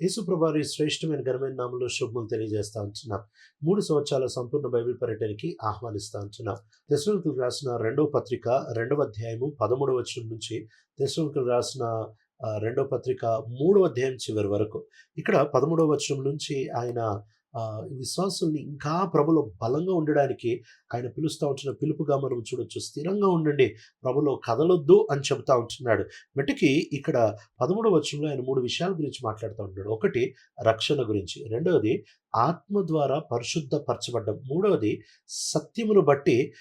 యేసుప్రభారి శ్రేష్టమైన ఘనమైన నామంలో శుభములు తెలియజేస్తా ఉంటున్నాం. మూడు సంవత్సరాల సంపూర్ణ బైబిల్ పర్యటనకి ఆహ్వానిస్తా ఉంటున్నాం. దశలోనికులు రాసిన రెండవ పత్రిక రెండవ అధ్యాయము పదమూడవ వచనం నుంచి దశలోనికులు రాసిన రెండవ పత్రిక మూడవ అధ్యాయం చివరి వరకు. ఇక్కడ పదమూడవ వచనం నుంచి ఆయన విశ్వాసుల్ని ఇంకా ప్రభులో బలంగా ఉండడానికి ఆయన పిలుస్తూ ఉంటున్న పిలుపుగా మనం చూడొచ్చు. స్థిరంగా ఉండండి ప్రభులో కదలొద్దు అని చెబుతా ఉంటున్నాడు. మటుకి ఇక్కడ పదమూడవ వచనంలో ఆయన మూడు విషయాల గురించి మాట్లాడుతూ ఉన్నాడు ఒకటి రక్షణ గురించి. రెండవది ఆత్మ ద్వారా పరిశుద్ధపరచబడ్డం. మూడవది సత్యమును బట్టి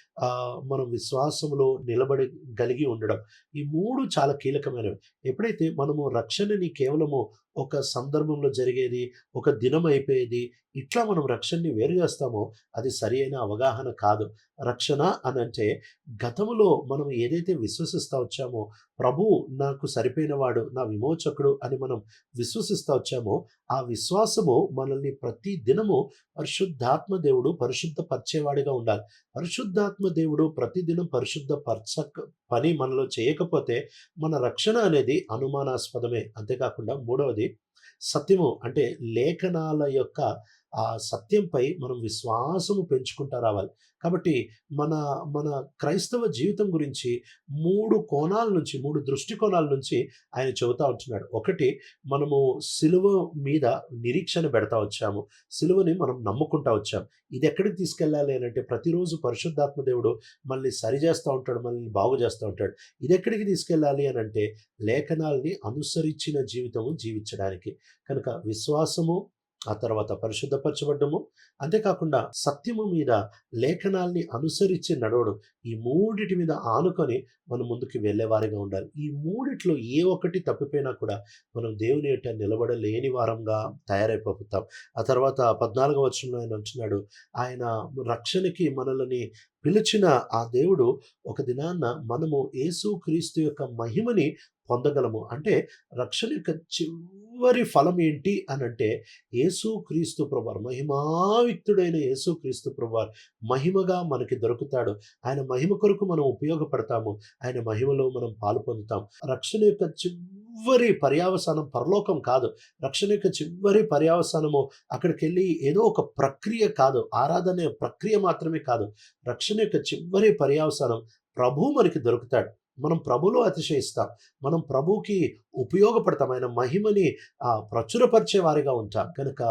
మనం విశ్వాసములో నిలబడి కలిగి ఉండడం. ఈ మూడు చాలా కీలకమైనవి. ఎప్పుడైతే మనము రక్షణని కేవలము ఒక సందర్భంలో జరిగేది ఒక దినం అయిపోయేది ఇట్లా మనం రక్షణని వేరు చేస్తామో అది సరి అయిన అవగాహన కాదు. రక్షణ అని అంటే గతంలో మనం ఏదైతే విశ్వసిస్తా వచ్చామో ప్రభు నాకు సరిపోయిన వాడు నా విమోచకుడు అని మనం విశ్వసిస్తూ వచ్చామో ఆ విశ్వాసము మనల్ని ప్రతి దినము పరిశుద్ధాత్మ దేవుడు పరిశుద్ధపరిచేవాడిగా ఉండాలి. పరిశుద్ధాత్మ దేవుడు ప్రతిదినం పరిశుద్ధపరచక పని మనలో చేయకపోతే మన రక్షణ అనేది అనుమానాస్పదమే. అంతేకాకుండా మూడవది సత్యము అంటే లేఖనాల యొక్క ఆ సత్యంపై మనం విశ్వాసము పెంచుకుంటా రావాలి. కాబట్టి మన మన క్రైస్తవ జీవితం గురించి మూడు కోణాల నుంచి మూడు దృష్టికోణాల నుంచి ఆయన చెబుతా ఉంటున్నాడు. ఒకటి మనము సిలువ మీద నిరీక్షణ పెడతా వచ్చాము. సిలువని మనం నమ్ముకుంటా వచ్చాం. ఇది ఎక్కడికి తీసుకెళ్ళాలి అని అంటే ప్రతిరోజు పరిశుద్ధాత్మ దేవుడు మనల్ని సరిచేస్తూ ఉంటాడు మనల్ని బాగు చేస్తూ ఉంటాడు. ఇది ఎక్కడికి తీసుకెళ్ళాలి అని అంటే లేఖనాల్ని అనుసరించిన జీవితము జీవించడానికి. కనుక విశ్వాసము ఆ తర్వాత పరిశుద్ధపరచబడ్డము. అంతేకాకుండా సత్యము మీద లేఖనాల్ని అనుసరించి నడవడం. ఈ మూడిటి మీద ఆనుకొని మనం ముందుకు వెళ్ళేవారిగా ఉండాలి. ఈ మూడిట్లో ఏ ఒక్కటి తప్పిపోయినా కూడా మనం దేవుని యొక్క నిలబడలేని వారంగా తయారైపోతాం. ఆ తర్వాత పద్నాలుగో వచనంలో ఆయన వచ్చినాడు ఆయన రక్షణకి మనల్ని పిలిచిన ఆ దేవుడు ఒక దినాన్న మనము యేసు క్రీస్తు యొక్క మహిమని పొందగలము. అంటే రక్షణ యొక్క చివరి ఫలం ఏంటి అని అంటే యేసు క్రీస్తు ప్రభువారు మహిమాయుక్తుడైన యేసు క్రీస్తు మహిమగా మనకి దొరుకుతాడు. ఆయన మహిమ కొరకు మనం ఉపయోగపడతాము. ఆయన మహిమలో మనం పాలు పొందుతాం. రక్షణ యొక్క చివరి పర్యావసానం పరలోకం కాదు. రక్షణ యొక్క చివరి పర్యావసానము అక్కడికి వెళ్ళి ఏదో ఒక ప్రక్రియ కాదు. ఆరాధన ప్రక్రియ మాత్రమే కాదు. రక్షణ యొక్క చివరి పర్యావసానం ప్రభు మనకి దొరుకుతాడు. మనం ప్రభులో అతిశయిస్తాం. మనం ప్రభుకి ఉపయోగపడతాం ఆయన మహిమని ప్రచురపరిచేవారిగా ప్రచురపరిచే వారిగా ఉంటాం. కనుక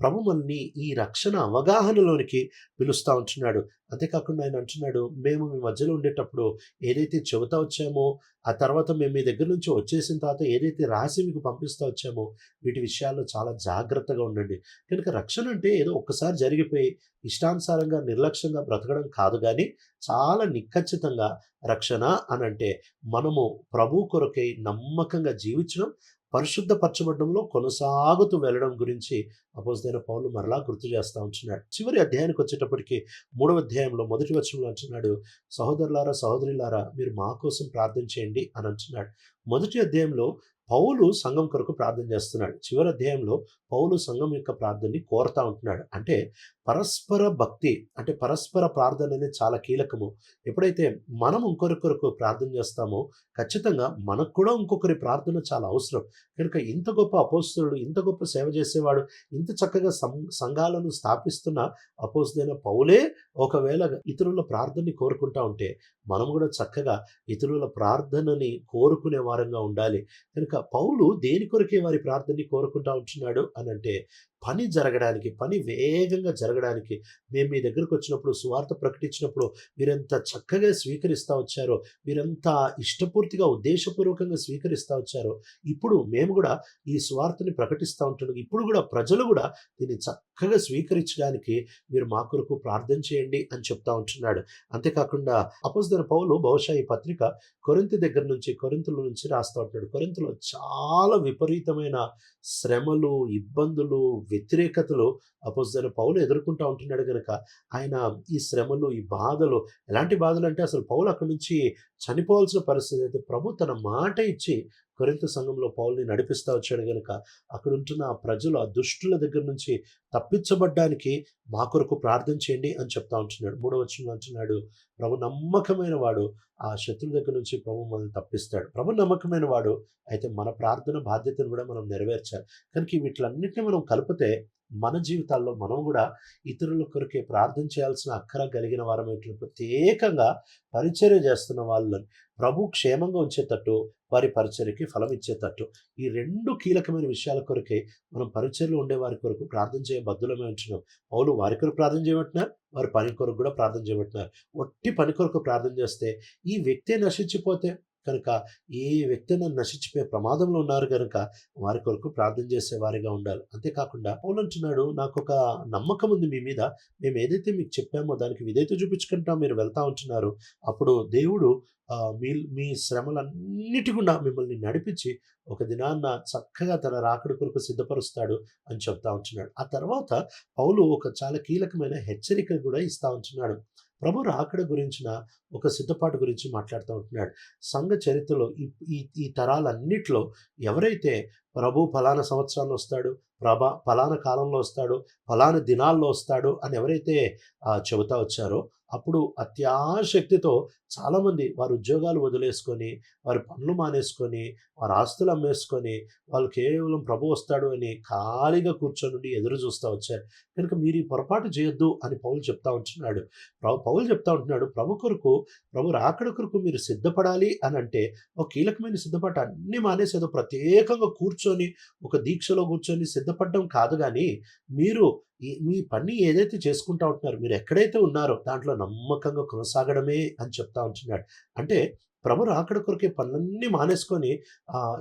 ప్రభు మనల్ని ఈ రక్షణ అవగాహనలోనికి పిలుస్తూ ఉంటున్నాడు. అంతేకాకుండా ఆయన అంటున్నాడు మేము మీ మధ్యలో ఉండేటప్పుడు ఏదైతే చెబుతా వచ్చామో ఆ తర్వాత మేము మీ దగ్గర నుంచి వచ్చేసిన తర్వాత ఏదైతే రాసి మీకు పంపిస్తూ వచ్చామో వీటి విషయాల్లో చాలా జాగ్రత్తగా ఉండండి. కనుక రక్షణ అంటే ఏదో ఒక్కసారి జరిగిపోయి ఇష్టానుసారంగా నిర్లక్ష్యంగా బ్రతకడం కాదు కానీ చాలా నిఖచ్చితంగా రక్షణ అని అంటే మనము ప్రభు కొరకై నమ్మక నమ్మకంగా జీవించడం పరిశుద్ధపరచబడంలో కొనసాగుతూ వెళ్ళడం గురించి అపోజిదైన పౌలు మరలా గుర్తు చేస్తూ ఉంటున్నాడు. చివరి అధ్యాయానికి వచ్చేటప్పటికి మూడవ అధ్యాయంలో మొదటి వచనంలో అంటున్నాడు సహోదరులారా సహోదరులారా మీరు మా కోసం ప్రార్థన చేయండి అని అంటున్నాడు. మొదటి అధ్యాయంలో పౌలు సంఘం కొరకు ప్రార్థన చేస్తున్నాడు. చివరి అధ్యాయంలో పౌలు సంఘం యొక్క ప్రార్థనని కోరుతా ఉంటున్నాడు. అంటే పరస్పర భక్తి అంటే పరస్పర ప్రార్థన అనేది చాలా కీలకము. ఎప్పుడైతే మనం ఇంకొకరి కొరకు ప్రార్థన చేస్తామో ఖచ్చితంగా మనకు కూడా ఇంకొకరి ప్రార్థన చాలా అవసరం. కనుక ఇంత గొప్ప అపోస్తుడు ఇంత గొప్ప సేవ చేసేవాడు ఇంత చక్కగా సంఘాలను స్థాపిస్తున్న అపోస్తుడైన పౌలే ఒకవేళ ఇతరుల ప్రార్థనని కోరుకుంటా ఉంటే మనం కూడా చక్కగా ఇతరుల ప్రార్థనని కోరుకునే వారంగా ఉండాలి. కనుక పౌలు దేని కొరకే వారి ప్రార్థనని కోరుకుంటా ఉంటున్నాడు అని అంటే పని జరగడానికి పని వేగంగా జరగడానికి మేము మీ దగ్గరకు వచ్చినప్పుడు సువార్త ప్రకటించినప్పుడు మీరెంత చక్కగా స్వీకరిస్తూ వచ్చారో మీరెంత ఇష్టపూర్తిగా ఉద్దేశపూర్వకంగా స్వీకరిస్తూ వచ్చారో ఇప్పుడు మేము కూడా ఈ సువార్తని ప్రకటిస్తూ ఉంటున్నాం. ఇప్పుడు కూడా ప్రజలు కూడా దీన్ని చక్కగా స్వీకరించడానికి మీరు మా కొరకు ప్రార్థన చేయండి అని చెప్తా ఉంటున్నాడు. అంతేకాకుండా అపోజిదర్ పౌలు బహుశా ఈ పత్రిక కొరింతి దగ్గర నుంచి కొరింతల నుంచి రాస్తూ ఉంటున్నాడు. కొరింతలో చాలా విపరీతమైన శ్రమలు ఇబ్బందులు వ్యతిరేకతలు అపోజిట్ పౌలు ఎదుర్కొంటూ ఉంటున్నాడు కనుక ఆయన ఈ శ్రమలు ఈ బాధలు ఎలాంటి బాధలు అంటే అసలు పౌలు అక్కడి నుంచి చనిపోవాల్సిన పరిస్థితి అయితే ప్రభు తన మాట ఇచ్చి కొరింత సంఘంలో పౌల్ని నడిపిస్తూ వచ్చాడు కనుక అక్కడ ఉంటున్న ఆ ప్రజలు ఆ దుష్టుల దగ్గర నుంచి తప్పించబడ్డానికి మా కొరకు ప్రార్థన చేయండి అని చెప్తా ఉంటున్నాడు. మూడవ వచనంలో అంటున్నాడు ప్రభు నమ్మకమైన వాడు ఆ శత్రుల దగ్గర నుంచి ప్రభు మనల్ని తప్పిస్తాడు. ప్రభు నమ్మకమైన వాడు అయితే మన ప్రార్థన బాధ్యతను కూడా మనం నెరవేర్చాలి. కనుక వీటిలన్నింటినీ మనం కలిపితే మన జీవితాల్లో మనం కూడా ఇతరుల కొరకే ప్రార్థన చేయాల్సిన అక్కర కలిగిన వారమైనట్లు ప్రత్యేకంగా పరిచర్య చేస్తున్న వాళ్ళని ప్రభు క్షేమంగా ఉంచేటట్టు వారి పరిచర్యకి ఫలం ఇచ్చేటట్టు. ఈ రెండు కీలకమైన విషయాల కొరకే మనం పరిచర్లో ఉండే వారి కొరకు ప్రార్థన చేయ బద్దులమే ఉంటున్నాం. పౌలు వారి కొరకు ప్రార్థన చేయబట్టినారు వారి పని కొరకు కూడా ప్రార్థన చేయబట్టినారు. ఒట్టి పని కొరకు ప్రార్థన చేస్తే ఈ వ్యక్తే నశించిపోతే కనుక ఏ వ్యక్తిని నశించిపోయే ప్రమాదంలో ఉన్నారు కనుక వారి కొరకు ప్రార్థన చేసే వారిగా ఉండాలి. అంతేకాకుండా పౌలు అంటున్నాడు నాకు ఒక నమ్మకం ఉంది మీ మీద. మేము ఏదైతే మీకు చెప్పామో దానికి విధేయత చూపించుకుంటా. మీరు వెళ్తా ఉంటున్నారు. అప్పుడు దేవుడు మీ మీ శ్రమలన్నిటి గుండా మిమ్మల్ని నడిపించి ఒక దినాన్న చక్కగా తన రాకడి కొరకు సిద్ధపరుస్తాడు అని చెప్తా ఉంటున్నాడు. ఆ తర్వాత పౌలు ఒక చాలా కీలకమైన హెచ్చరిక కూడా ఇస్తా ఉంటున్నాడు. ప్రభు రాకడ గురించిన ఒక సిద్ధపాటు గురించి మాట్లాడుతూ ఉంటున్నాడు. సంఘ చరిత్రలో ఈ ఈ ఈ తరాలన్నిట్లో ఎవరైతే ప్రభు ఫలానా సంవత్సరాల్లో వస్తాడు ప్రభా ఫలానా కాలంలో వస్తాడు ఫలానా దినాల్లో వస్తాడు అని ఎవరైతే చెబుతా వచ్చారో అప్పుడు అత్యాశక్తితో చాలామంది వారి ఉద్యోగాలు వదిలేసుకొని వారి పనులు మానేసుకొని వారి ఆస్తులు అమ్మేసుకొని వాళ్ళు కేవలం ప్రభు వస్తాడు అని ఖాళీగా కూర్చొని ఎదురు చూస్తూ వచ్చారు. కనుక మీరు ఈ పొరపాటు చేయొద్దు అని పౌలు చెప్తా ఉంటున్నాడు. ప్రభు పౌలు చెప్తా ఉంటున్నాడు ప్రభు కొరకు ప్రభు రాకడ కొరకు మీరు సిద్ధపడాలి అని అంటే ఒక కీలకమైన సిద్ధపాటు అన్ని మానేసి ఏదో ప్రత్యేకంగా కూర్చొని కూర్చొని ఒక దీక్షలో కూర్చొని సిద్ధపడడం కాదు కానీ మీరు ఈ- మీ పని ఏదైతే చేసుకుంటా ఉంటున్నారో మీరు ఎక్కడైతే ఉన్నారో దాంట్లో నమ్మకంగా కొనసాగడమే అని చెప్తా ఉంటున్నాడు. అంటే ప్రభు రాకడ కొరకే పనులన్నీ మానేసుకొని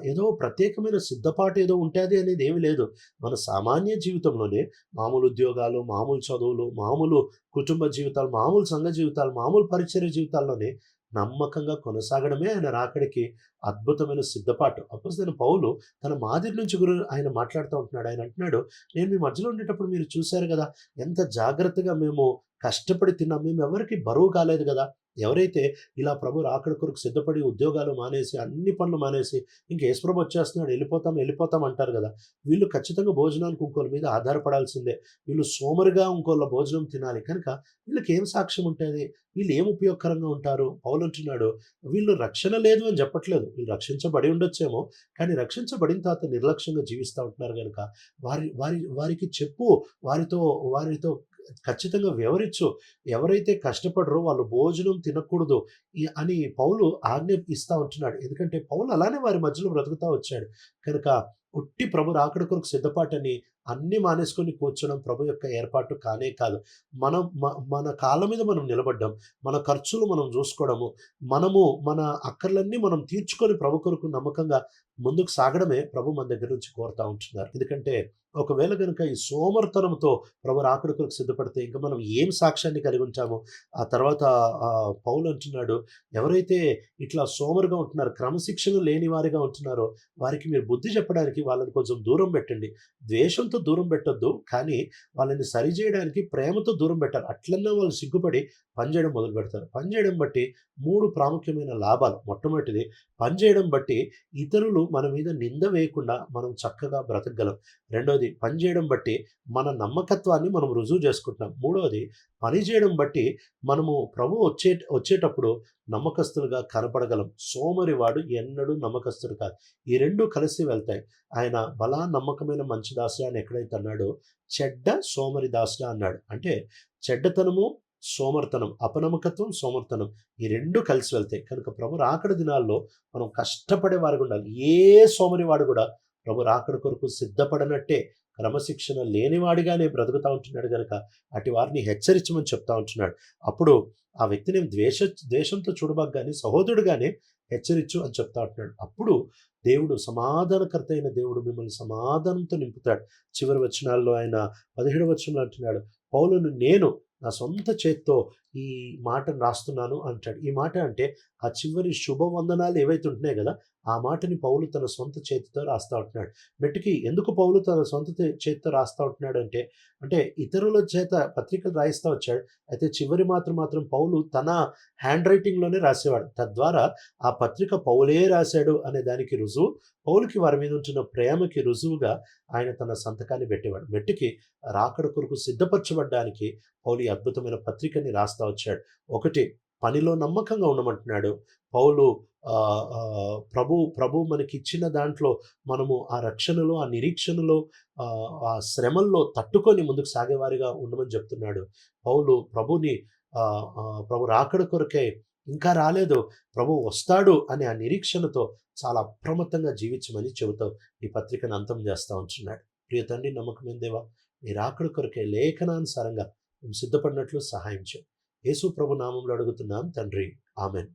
ఏదో ప్రత్యేకమైన సిద్ధపాటు ఏదో ఉంటుంది అనేది ఏమీ లేదు. మన సామాన్య జీవితంలోనే మామూలు ఉద్యోగాలు మామూలు చదువులు మామూలు కుటుంబ జీవితాలు మామూలు సంఘ జీవితాలు మామూలు పరిచర్య జీవితాల్లోనే నమ్మకంగా కొనసాగడమే ఆయన రాకడికి అద్భుతమైన సిద్ధపాటు. అప్పుడు పౌలు తన మాదిరి నుంచి గురు ఆయన మాట్లాడుతూ ఉంటున్నాడు. ఆయన అంటున్నాడు నేను మీ మధ్యలో ఉండేటప్పుడు మీరు చూశారు కదా ఎంత జాగ్రత్తగా మేము కష్టపడి తిన్నాం. మేము ఎవరికి బరువు కాలేదు కదా. ఎవరైతే ఇలా ప్రభు రాకడ కొరకు సిద్ధపడి ఉద్యోగాలు మానేసి అన్ని పనులు మానేసి ఇంక యేసుప్రభు వచ్చేస్తున్నాడు. వెళ్ళిపోతాం వెళ్ళిపోతాం అంటారు కదా. వీళ్ళు ఖచ్చితంగా భోజనానికి ఇంకోళ్ళ మీద ఆధారపడాల్సిందే. వీళ్ళు సోమరిగా ఇంకోళ్ళ భోజనం తినాలి. కనుక వీళ్ళకి ఏం సాక్ష్యం ఉంటుంది? వీళ్ళు ఏం ఉపయోగకరంగా ఉంటారు? పౌలంటున్నాడు వీళ్ళు రక్షణ లేదు అని చెప్పట్లేదు. వీళ్ళు రక్షించబడి ఉండొచ్చేమో కానీ రక్షించబడిన తర్వాత నిర్లక్ష్యంగా జీవిస్తూ ఉంటున్నారు కనుక. వారి వారి వారికి చెప్పు. వారితో వారితో ఖచ్చితంగా వివరించు. ఎవరైతే కష్టపడరో వాళ్ళు భోజనం తినకూడదు ఈ- అని పౌలు ఆజ్ఞ ఇస్తా ఉంటున్నాడు. ఎందుకంటే పౌలు అలానే వారి మధ్యలో బ్రతుకుతా వచ్చాడు. కనుక ఉట్టి ప్రభు రాకడ కొరకు సిద్ధపాటని అన్ని మానేసుకొని కూర్చోడం ప్రభు యొక్క ఏర్పాటు కానే కాదు. మనం మన కాళ్ళ మీద మనం నిలబడ్డం. మన ఖర్చులు మనం చూసుకోవడము. మనము మన అక్కర్లన్నీ మనం తీర్చుకొని ప్రభు కొరకు నమ్మకంగా ముందుకు సాగడమే ప్రభు మన దగ్గర నుంచి కోరుతా ఉంటున్నారు. ఎందుకంటే ఒకవేళ కనుక ఈ సోమర్తనంతో ప్రభు రాకడ సిద్ధపడితే ఇంకా మనం ఏం సాక్ష్యాన్ని కలిగి ఉంటామో ఆ తర్వాత పౌలు అంటున్నాడు ఎవరైతే ఇట్లా సోమరుగా ఉంటున్నారో క్రమశిక్షణ లేని వారిగా ఉంటున్నారో వారికి మీరు బుద్ధి చెప్పడానికి వాళ్ళని కొంచెం దూరం పెట్టండి. ద్వేషంతో దూరం పెట్టొద్దు కానీ వాళ్ళని సరిచేయడానికి ప్రేమతో దూరం పెట్టాలి. అట్లన్నా వాళ్ళు సిగ్గుపడి పనిచేయడం మొదలు పెడతారు. పనిచేయడం బట్టి మూడు ప్రాముఖ్యమైన లాభాలు. మొట్టమొదటిది పనిచేయడం బట్టి ఇతరులు మన మీద నింద వేయకుండా మనం చక్కగా బ్రతకగలం. రెండోది పనిచేయడం బట్టి మన నమ్మకత్వాన్ని మనం రుజువు చేసుకుంటున్నాం. మూడోది పని చేయడం బట్టి మనము ప్రభు వచ్చే వచ్చేటప్పుడు నమ్మకస్తులుగా కనపడగలం. సోమరివాడు ఎన్నడూ నమ్మకస్తుడు కాదు. ఈ రెండు కలిసి వెళ్తాయి. ఆయన బలా నమ్మకమైన మంచి దాసుడా అని ఎక్కడైతే అన్నాడో చెడ్డ సోమరి దాసుడా అన్నాడు. అంటే చెడ్డతనము సోమర్తనం అపనమ్మకత్వం సోమర్తనం ఈ రెండు కలిసి వెళ్తాయి. కనుక ప్రభు రాకడ దినాల్లో మనం కష్టపడే వారికి ఉండాలి. ఏ సోమరివాడు కూడా ప్రభు రాకడ కొరకు సిద్ధపడనట్టే క్రమశిక్షణ లేనివాడిగానే బ్రతుకుతా ఉంటున్నాడు కనుక అటు వారిని హెచ్చరించమని చెప్తా ఉంటున్నాడు. అప్పుడు ఆ వ్యక్తిని ద్వేష ద్వేషంతో చూడబాగానే సహోదరుడుగానే హెచ్చరించు అని చెప్తా ఉంటున్నాడు. అప్పుడు దేవుడు సమాధానకర్త అయిన దేవుడు మిమ్మల్ని సమాధానంతో నింపుతాడు. చివరి వచనాల్లో ఆయన పదిహేడు వచనంలో అంటున్నాడు. పౌలను నేను నా సొంత చేత్తో ఈ మాటను రాస్తున్నాను అంటాడు. ఈ మాట అంటే ఆ చివరి శుభవందనాలు ఏవైతే ఉంటున్నాయి కదా ఆ మాటని పౌలు తన సొంత చేతితో రాస్తా ఉంటున్నాడు. మెట్టుకి ఎందుకు పౌలు తన సొంత చేతితో రాస్తా ఉంటున్నాడు అంటే అంటే ఇతరుల చేత పత్రికలు రాయిస్తూ వచ్చాడు. అయితే చివరి మాత్రం మాత్రం పౌలు తన హ్యాండ్ రైటింగ్లోనే రాసేవాడు. తద్వారా ఆ పత్రిక పౌలే రాశాడు అనే దానికి రుజువు పౌలుకి వారి మీద ఉంటున్న ప్రేమకి రుజువుగా ఆయన తన సంతకాన్ని పెట్టేవాడు. మెట్టుకి రాకడ కొరకు సిద్ధపరచబడ్డానికి పౌలు అద్భుతమైన పత్రికని రాస్తా వచ్చాడు. ఒకటి పనిలో నమ్మకంగా ఉండమంటున్నాడు. పౌలు ప్రభు ప్రభు మనకి ఇచ్చిన దాంట్లో మనము ఆ రక్షణలో ఆ నిరీక్షణలో ఆ, శ్రమల్లో తట్టుకొని ముందుకు సాగేవారిగా ఉండమని చెప్తున్నాడు. పౌలు ప్రభుని ప్రభు రాకడ కొరకే ఇంకా రాలేదు. ప్రభు వస్తాడు అనే ఆ నిరీక్షణతో చాలా అప్రమత్తంగా జీవించమని చెబుతూ ఈ పత్రికను అంతం చేస్తూ ఉంటున్నాడు. ప్రియ తండ్రి నమ్మకమైన దేవా? నీ రాకడ కొరకే లేఖనానుసారంగా మేము సిద్ధపడినట్లు సహాయం చేయండి యేసు ప్రభు నామంలో అడుగుతున్నాం తండ్రి. ఆమెన్.